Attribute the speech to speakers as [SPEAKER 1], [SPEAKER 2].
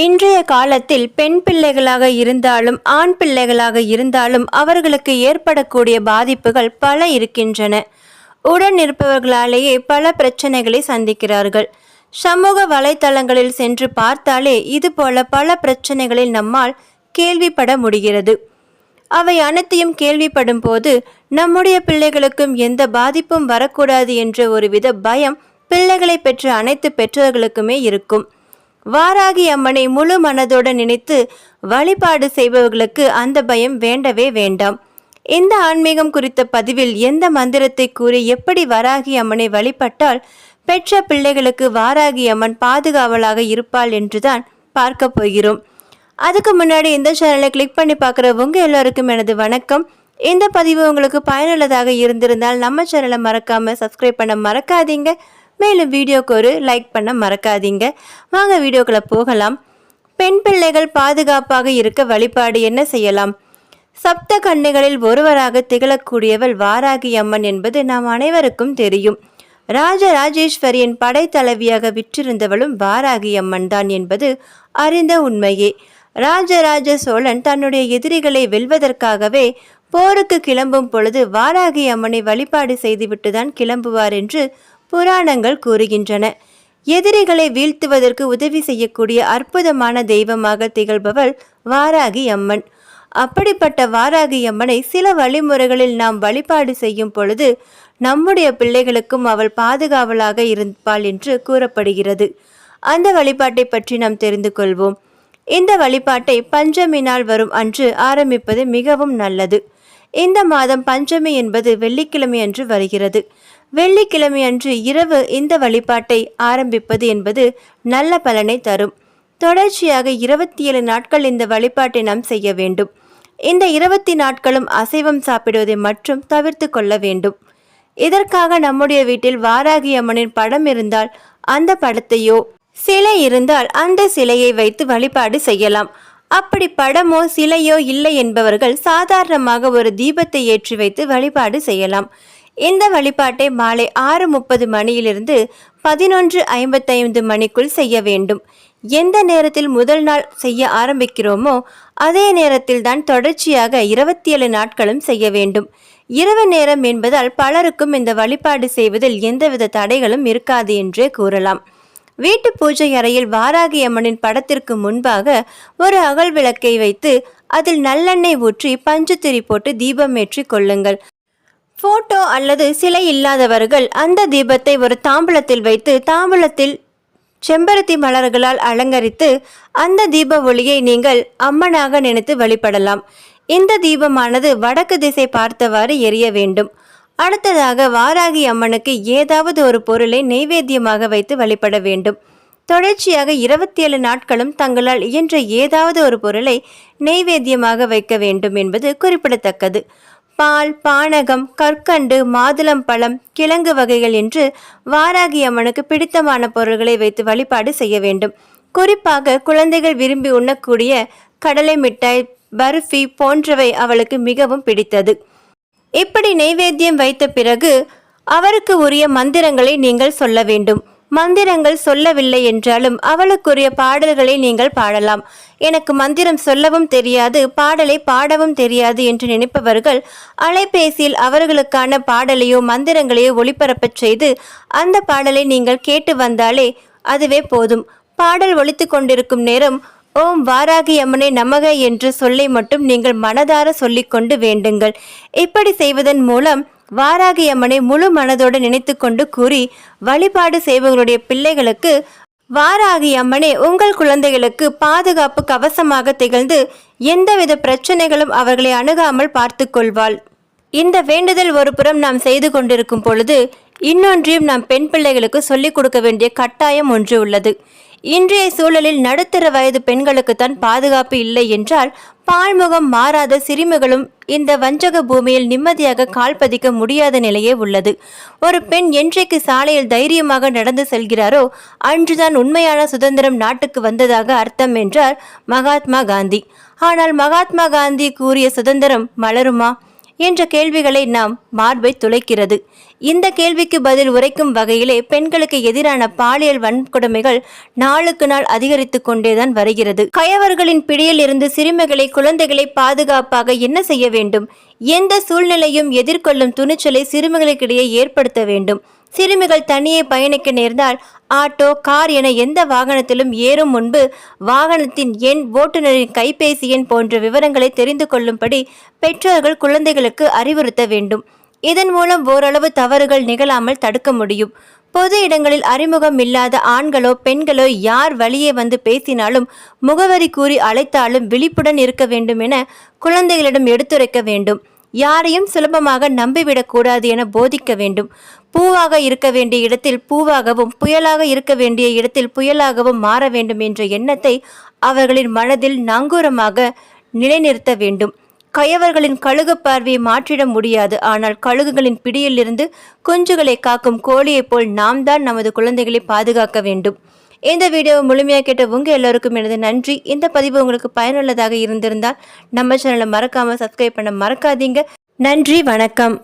[SPEAKER 1] இன்றைய காலத்தில் பெண் பிள்ளைகளாக இருந்தாலும் ஆண் பிள்ளைகளாக இருந்தாலும் அவர்களுக்கு ஏற்படக்கூடிய பாதிப்புகள் பல இருக்கின்றன. உடன் இருப்பவர்களாலேயே பல பிரச்சனைகளை சந்திக்கிறார்கள். சமூக வலைத்தளங்களில் சென்று பார்த்தாலே இதுபோல பல பிரச்சனைகளில் நம்மால் கேள்விப்பட முடிகிறது. அவை அனைத்தையும் கேள்விப்படும் போது நம்முடைய பிள்ளைகளுக்கும் எந்த பாதிப்பும் வரக்கூடாது என்ற ஒருவித பயம் பிள்ளைகளை பெற்ற அனைத்து பெற்றோர்களுக்குமே இருக்கும். வாராகி அம்மனை முழு மனதோடு நினைத்து வழிபாடு செய்பவர்களுக்கு அந்த பயம் வேண்டவே வேண்டாம். இந்த ஆன்மீகம் குறித்த பதிவில் எந்த மந்திரத்தை கூறி எப்படி வாராகி அம்மனை வழிபட்டால் பெற்ற பிள்ளைகளுக்கு வாராகி அம்மன் பாதுகாவலாக இருப்பாள் என்றுதான் பார்க்க போகிறோம். அதுக்கு முன்னாடி இந்த சேனலை கிளிக் பண்ணி பார்க்குற உங்கள் எல்லோருக்கும் எனது வணக்கம். இந்த பதிவு உங்களுக்கு பயனுள்ளதாக இருந்திருந்தால் நம்ம சேனலை மறக்காமல் சப்ஸ்கிரைப் பண்ண மறக்காதீங்க. மேலும் வீடியோக்கு ஒரு லைக் பண்ண மறக்காதீங்க. வாங்க வீடியோக்குள்ளே போகலாம். பெண் பிள்ளைகள் பாதுகாப்பாக இருக்க வழிபாடு என்ன செய்யலாம்? சப்த கன்னிகளில் ஒருவராக திகழக்கூடியவள் வாராகி அம்மன் என்பது நாம் அனைவருக்கும் தெரியும். ராஜராஜேஸ்வரியின் படைத்தலைவியாக விற்றிருந்தவளும் வாராகி அம்மன் தான் என்பது அறிந்த உண்மையே. ராஜராஜ சோழன் தன்னுடைய எதிரிகளை வெல்வதற்காகவே போருக்கு கிளம்பும் பொழுது வாராகி அம்மனை வழிபாடு செய்துவிட்டுதான் கிளம்புவார் என்று புராணங்கள் கூறுகின்றன. எதிரிகளை வீழ்த்துவதற்கு உதவி செய்யக்கூடிய அற்புதமான தெய்வமாக திகழ்பவள் வாராகி அம்மன். அப்படிப்பட்ட வாராகி அம்மனை சில வழிமுறைகளில் நாம் வழிபாடு செய்யும் பொழுது நம்முடைய பிள்ளைகளுக்கும் அவள் பாதுகாவலாக இருப்பாள் என்று கூறப்படுகிறது. அந்த வழிபாட்டை பற்றி நாம் தெரிந்து கொள்வோம். இந்த வழிபாட்டை பஞ்சமி நாள் வரும் அன்று ஆரம்பிப்பது மிகவும் நல்லது. இந்த மாதம் பஞ்சமி என்பது வெள்ளிக்கிழமை அன்று வருகிறது. வெள்ளிக்கிழமை அன்று இரவு இந்த வழிபாட்டை ஆரம்பிப்பது என்பது நல்ல பலனை தரும். தொடர்ச்சியாக இருபத்தி ஏழு நாட்கள் இந்த வழிபாட்டை நாம் செய்ய வேண்டும். இந்த இருபத்தி நாட்களும் அசைவம் சாப்பிடுவதை மட்டும் தவிர்த்து கொள்ள வேண்டும். இதற்காக நம்முடைய வீட்டில் வாராகி அம்மனின் படம் இருந்தால் அந்த படத்தையோ சிலை இருந்தால் அந்த சிலையை வைத்து வழிபாடு செய்யலாம். அப்படி படமோ சிலையோ இல்லை என்பவர்கள் சாதாரணமாக ஒரு தீபத்தை ஏற்றி வைத்து வழிபாடு செய்யலாம். இந்த வழிபாட்டை மாலை ஆறு முப்பது மணியிலிருந்து பதினொன்று ஐம்பத்தைந்து மணிக்குள் செய்ய வேண்டும். எந்த நேரத்தில் முதல் நாள் செய்ய ஆரம்பிக்கிறோமோ அதே நேரத்தில் தான் தொடர்ச்சியாக இருபத்தி ஏழு நாட்களும் செய்ய வேண்டும். இரவு நேரம் என்பதால் பலருக்கும் இந்த வழிபாடு செய்வதில் எந்தவித தடைகளும் இருக்காது என்றே கூறலாம். வீட்டு பூஜை அறையில் வாராகி அம்மனின் படத்திற்கு முன்பாக ஒரு அகல் விளக்கை வைத்து அதில் நல்லெண்ணெய் ஊற்றி பஞ்சுத்திரி போட்டு தீபம் ஏற்றி கொள்ளுங்கள். போட்டோ அல்லது சிலை இல்லாதவர்கள் அந்த தீபத்தை ஒரு தாம்பூலத்தில் வைத்து தாம்பூலத்தில் செம்பருத்தி மலர்களால் அலங்கரித்து அந்த தீப ஒளியை நீங்கள் அம்மனாக நினைத்து வழிபடலாம். இந்த தீபமானது வடக்கு திசை பார்த்தவாறு எரிய வேண்டும். அடுத்ததாக வாராகி அம்மனுக்கு ஏதாவது ஒரு பொருளை நெய்வேத்தியமாக வைத்து வழிபட வேண்டும். தொடர்ச்சியாக இருபத்தி ஏழு நாட்களும் தங்களால் இயன்ற ஏதாவது ஒரு பொருளை நெய்வேத்தியமாக வைக்க வேண்டும் என்பது குறிப்பிடத்தக்கது. பால் பானகம் கற்கண்டு மாதுளம்பழம் கிழங்கு வகைகள் என்று வாராகி அம்மனுக்கு பிடித்தமான பொருள்களை வைத்து வழிபாடு செய்ய வேண்டும். குறிப்பாக குழந்தைகள் விரும்பி உண்ணக்கூடிய கடலை மிட்டாய் பர்ஃபி போன்றவை அவளுக்கு மிகவும் பிடித்தது. இப்படி நெய்வேத்தியம் வைத்த பிறகு அவருக்கு உரிய மந்திரங்களை நீங்கள் சொல்ல வேண்டும். மந்திரங்கள் சொல்லவில்லை என்றாலும் அவளுக்குரிய பாடல்களை நீங்கள் பாடலாம். எனக்கு மந்திரம் சொல்லவும் தெரியாது பாடலை பாடவும் தெரியாது என்று நினைப்பவர்கள் அலைபேசியில் அவர்களுக்கான பாடலையோ மந்திரங்களையோ ஒளிபரப்பச் செய்து அந்த பாடலை நீங்கள் கேட்டு வந்தாலே அதுவே போதும். பாடல் ஒழித்து கொண்டிருக்கும் நேரம் ஓம் வாராகி அம்மனை நமக என்று சொல்லை மட்டும் நீங்கள் மனதார சொல்லிக்கொண்டு வேண்டுங்கள். இப்படி செய்வதன் மூலம் வாராகி அம்மனை முழு மனதோடு நினைத்து கொண்டு கூறி வழிபாடு செய்பவர்களுடைய பிள்ளைகளுக்கு வாராகி அம்மனே உங்கள் குழந்தைகளுக்கு பாதுகாப்பு கவசமாக திகழ்ந்து எந்தவித பிரச்சனைகளும் அவர்களை அணுகாமல் பார்த்து கொள்வாள். இந்த வேண்டுதல் ஒரு புறம் நாம் செய்து கொண்டிருக்கும் பொழுது இன்னொன்றையும் நாம் பெண் பிள்ளைகளுக்கு சொல்லிக் கொடுக்க வேண்டிய கட்டாயம் ஒன்று உள்ளது. இன்றைய சூழலில் நடுத்தர வயது பெண்களுக்குத்தான் பாதுகாப்பு இல்லை என்றால் பால்முகம் மாறாத சிறுமிகளும் இந்த வஞ்சக பூமியில் நிம்மதியாக கால் பதிக்க முடியாத நிலையே உள்ளது. ஒரு பெண் என்றைக்கு சாலையில் தைரியமாக நடந்து செல்கிறாரோ அன்றுதான் உண்மையான சுதந்திரம் நாட்டுக்கு வந்ததாக அர்த்தம் என்றார் மகாத்மா காந்தி. ஆனால் மகாத்மா காந்தி கூறிய சுதந்திரம் மலருமா? என்ற கேள்விகளை நாம் மார்பை துளைக்கிறது. இந்த கேள்விக்கு பதில் உரைக்கும் வகையிலே பெண்களுக்கு எதிரான பாலியல் வன்கொடுமைகள் நாளுக்கு நாள் அதிகரித்து கொண்டேதான் வருகிறது. கயவர்களின் பிடியில் இருந்து சிறுமிகளை குழந்தைகளை பாதுகாப்பாக என்ன செய்ய வேண்டும்? எந்த சூழ்நிலையும் எதிர்கொள்ளும் துணிச்சலை சிறுமிகளுக்கிடையே ஏற்படுத்த வேண்டும். சிறுமிகள் தனியே பயணிக்க நேர்ந்தால் ஆட்டோ கார் என எந்த வாகனத்திலும் ஏறும் முன்பு வாகனத்தின் எண் ஓட்டுநரின் கைபேசி எண் போன்ற விவரங்களை தெரிந்து கொள்ளும்படி பெற்றோர்கள் குழந்தைகளுக்கு அறிவுறுத்த வேண்டும். இதன் மூலம் ஓரளவு தவறுகள் நிகழாமல் தடுக்க முடியும். பொது இடங்களில் அறிமுகம் இல்லாத ஆண்களோ பெண்களோ யார் வழியே வந்து பேசினாலும் முகவரி கூறி அழைத்தாலும் விழிப்புடன் இருக்க வேண்டும் என குழந்தைகளிடம் எடுத்துரைக்க வேண்டும். யாரையும் சுலபமாக நம்பிவிடக்கூடாது என போதிக்க வேண்டும். பூவாக இருக்க வேண்டிய இடத்தில் பூவாகவும் புயலாக இருக்க வேண்டிய இடத்தில் புயலாகவும் மாற வேண்டும் என்ற எண்ணத்தை அவர்களின் மனதில் நங்கூரமாக நிலைநிறுத்த வேண்டும். கயவர்களின் கழுகு பார்வையை மாற்றிட முடியாது. ஆனால் கழுகுகளின் பிடியிலிருந்து குஞ்சுகளை காக்கும் கோழியைப் போல் நாம் தான் நமது குழந்தைகளை பாதுகாக்க வேண்டும். இந்த வீடியோவை முழுமையாக கேட்ட உங்கள் எல்லோருக்கும் எனது நன்றி. இந்த பதிவு உங்களுக்கு பயனுள்ளதாக இருந்திருந்தால் நம்ம சேனலை மறக்காமல் சப்ஸ்கிரைப் பண்ண மறக்காதீங்க. நன்றி வணக்கம்.